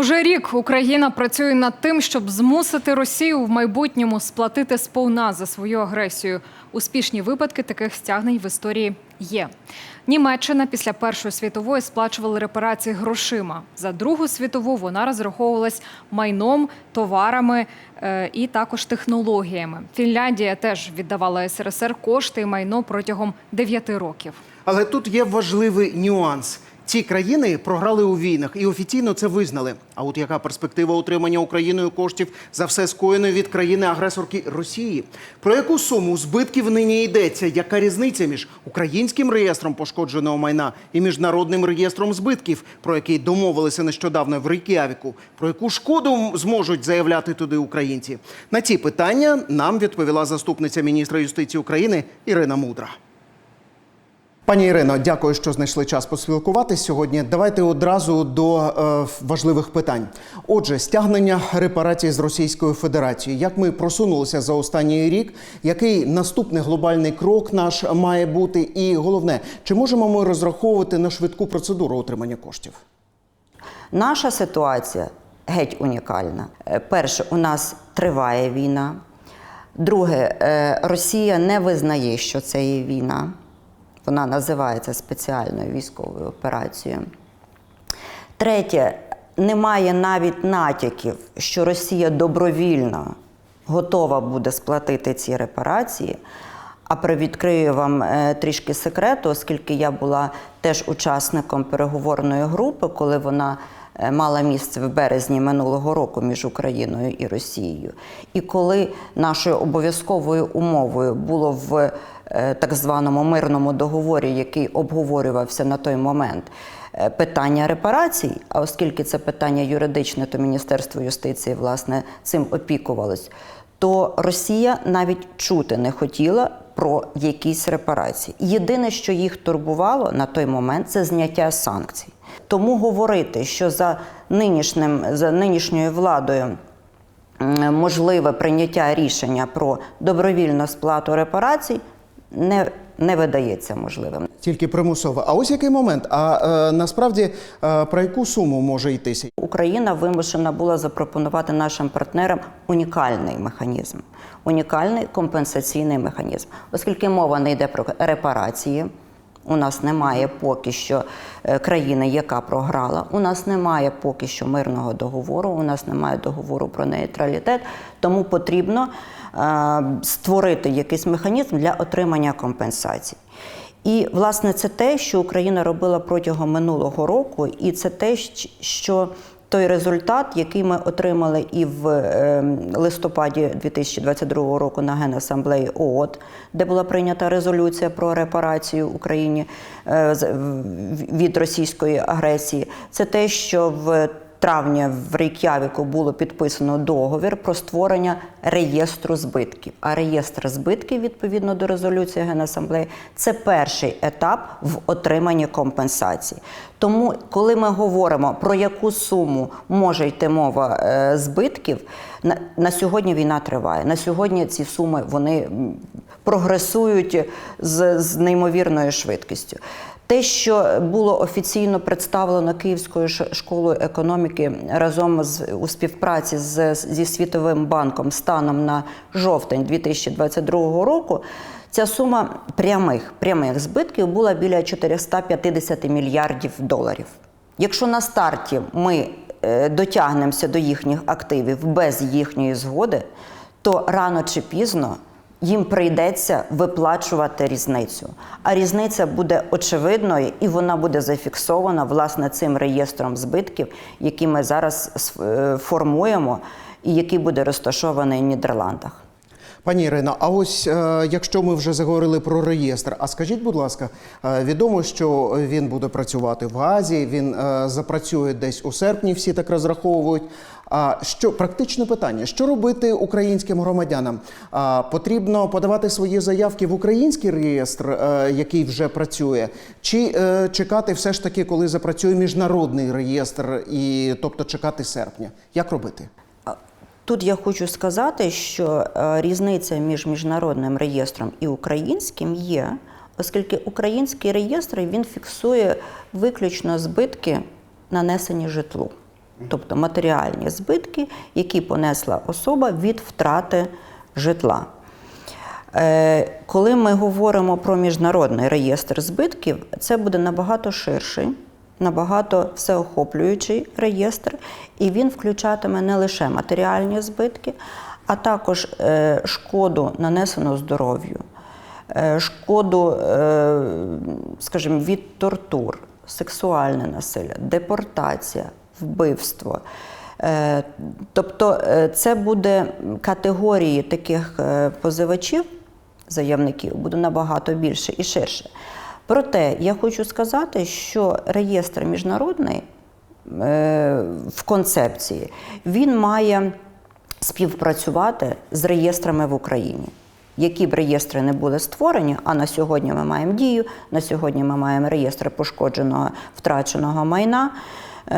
Уже рік Україна працює над тим, щоб змусити Росію в майбутньому сплатити сповна за свою агресію. Успішні випадки таких стягнень в історії є. Німеччина після Першої світової сплачувала репарації грошима. За Другу світову вона розраховувалась майном, товарами е, і також технологіями. Фінляндія теж віддавала СРСР кошти і майно протягом 9 років. Але тут є важливий нюанс. Ці країни програли у війнах і офіційно це визнали. А от яка перспектива отримання Україною коштів за все скоєне від країни-агресорки Росії? Про яку суму збитків нині йдеться? Яка різниця між українським реєстром пошкодженого майна і міжнародним реєстром збитків, про який домовилися нещодавно в Рейкявіку? Про яку шкоду зможуть заявляти туди українці? На ці питання нам відповіла заступниця міністра юстиції України Ірина Мудра. Пані Ірино, дякую, що знайшли час поспілкуватись сьогодні. Давайте одразу до е, важливих питань. Отже, стягнення репарацій з Російською Федерацією. Як ми просунулися за останній рік? Який наступний глобальний крок наш має бути? І головне, чи можемо ми розраховувати на швидку процедуру отримання коштів? Наша ситуація геть унікальна. Е, Перше, у нас триває війна. Друге, е, Росія не визнає, що це є війна. Вона називається спеціальною військовою операцією. Третє, немає навіть натяків, що Росія добровільно готова буде сплатити ці репарації. А привідкрию вам е, трішки секрету, оскільки я була теж учасником переговорної групи, коли вона е, мала місце в березні минулого року між Україною і Росією. І коли нашою обов'язковою умовою було в так званому мирному договорі, який обговорювався на той момент, е, питання репарацій, а оскільки це питання юридичне, то Міністерство юстиції власне цим опікувалось, то Росія навіть чути не хотіла про якісь репарації. Єдине, що їх турбувало на той момент, це зняття санкцій. Тому говорити, що за нинішнім за нинішньою владою можливе прийняття рішення про добровільну сплату репарацій не, не видається можливим. Тільки примусово. А ось який момент? А е, насправді е, про яку суму може йтися? Україна вимушена була запропонувати нашим партнерам унікальний механізм, унікальний компенсаційний механізм, оскільки мова не йде про репарації. У нас немає поки що е, країни, яка програла. У нас немає поки що мирного договору. У нас немає договору про нейтралітет. Тому потрібно е, створити якийсь механізм для отримання компенсацій. І власне це те, що Україна робила протягом минулого року, і це те, що той результат, який ми отримали і в е, листопаді 2022 року на Генасамблеї ООД, де була прийнята резолюція про репарацію Україні е, від російської агресії, це те, що в травні в Рейк'явіку було підписано договір про створення реєстру збитків. А реєстр збитків, відповідно до резолюції Генасамблеї, це перший етап в отриманні компенсації. Тому, коли ми говоримо про яку суму може йти мова е, збитків, на, на сьогодні війна триває. На сьогодні ці суми вони прогресують з, з неймовірною швидкістю. Те, що було офіційно представлено Київською школою економіки разом з у співпраці з, зі Світовим банком станом на жовтень 2022 року, ця сума прямих, прямих збитків була біля 450 мільярдів доларів. Якщо на старті ми е, дотягнемося до їхніх активів без їхньої згоди, то рано чи пізно їм прийдеться виплачувати різницю. А різниця буде очевидною і вона буде зафіксована власне цим реєстром збитків, який ми зараз е, формуємо, і який буде розташований в Нідерландах. Пані Ірино, а ось е, якщо ми вже заговорили про реєстр, а скажіть, будь ласка, е, відомо, що він буде працювати в Газі, він запрацює десь у серпні, всі так розраховують. А що практичне питання: що робити українським громадянам? А, потрібно подавати свої заявки в український реєстр, е, який вже працює, чи е, чекати все ж таки, коли запрацює міжнародний реєстр, і тобто чекати серпня? Як робити? Тут я хочу сказати, що е, різниця між міжнародним реєстром і українським є, оскільки український реєстр він фіксує виключно збитки, нанесені житлу. Тобто матеріальні збитки, які понесла особа від втрати житла. Е, Коли ми говоримо про міжнародний реєстр збитків, це буде набагато ширший, набагато всеохоплюючий реєстр, і він включатиме не лише матеріальні збитки, а також е, шкоду, нанесену здоров'ю, е, шкоду, скажімо, від тортур, сексуальне насилля, депортація, вбивство. Е, Тобто е, це буде категорії таких е, позивачів, заявників, буде набагато більше і ширше. Проте я хочу сказати, що реєстр міжнародний в концепції він має співпрацювати з реєстрами в Україні. Які б реєстри не були створені, а на сьогодні ми маємо дію, на сьогодні ми маємо реєстр пошкодженого втраченого майна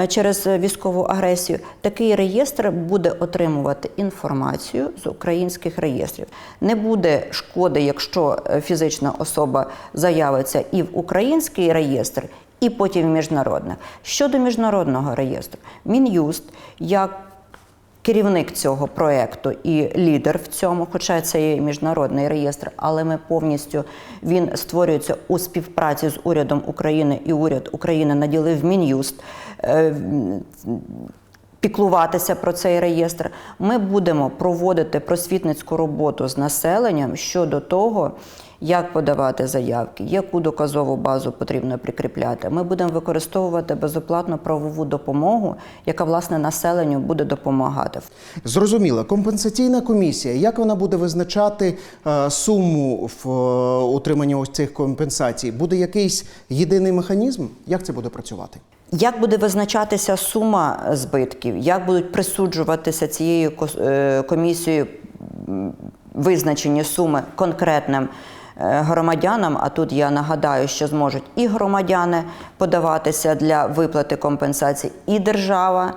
через військову агресію, такий реєстр буде отримувати інформацію з українських реєстрів. Не буде шкоди, якщо е, фізична особа заявиться і в український реєстр, і потім міжнародних. Щодо міжнародного реєстру, Мін'юст як керівник цього проекту і лідер в цьому, хоча це є міжнародний реєстр, але ми повністю він створюється у співпраці з урядом України, і уряд України наділив Мін'юст. Е, Піклуватися про цей реєстр, ми будемо проводити просвітницьку роботу з населенням щодо того, як подавати заявки, яку доказову базу потрібно прикріпляти. Ми будемо використовувати безоплатну правову допомогу, яка власне населенню буде допомагати. Зрозуміло, компенсаційна комісія. Як вона буде визначати е, суму в е, утриманні ось цих компенсацій? Буде якийсь єдиний механізм? Як це буде працювати? Як буде визначатися сума збитків, як будуть присуджуватися цією е, комісією визначені суми конкретним е, громадянам? А тут я нагадаю, що зможуть і громадяни подаватися для виплати компенсацій, і держава,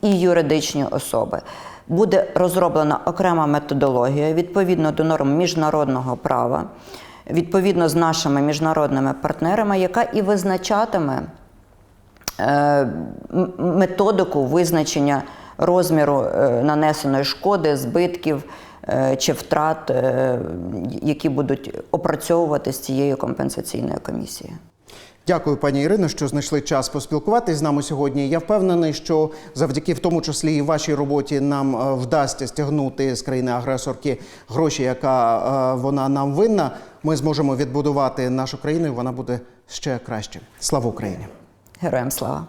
і юридичні особи. Буде розроблена окрема методологія відповідно до норм міжнародного права, відповідно з нашими міжнародними партнерами, яка і визначатиме методику визначення розміру е, нанесеної шкоди, збитків е, чи втрат, е, які будуть опрацьовувати з цією компенсаційною комісією. Дякую, пані Ірино, що знайшли час поспілкуватись з нами сьогодні. Я впевнений, що завдяки в тому числі і вашій роботі нам е, вдасться стягнути з країни-агресорки гроші, яка е, вона нам винна. Ми зможемо відбудувати нашу країну, і вона буде ще краще. Слава Україні! Героям слава!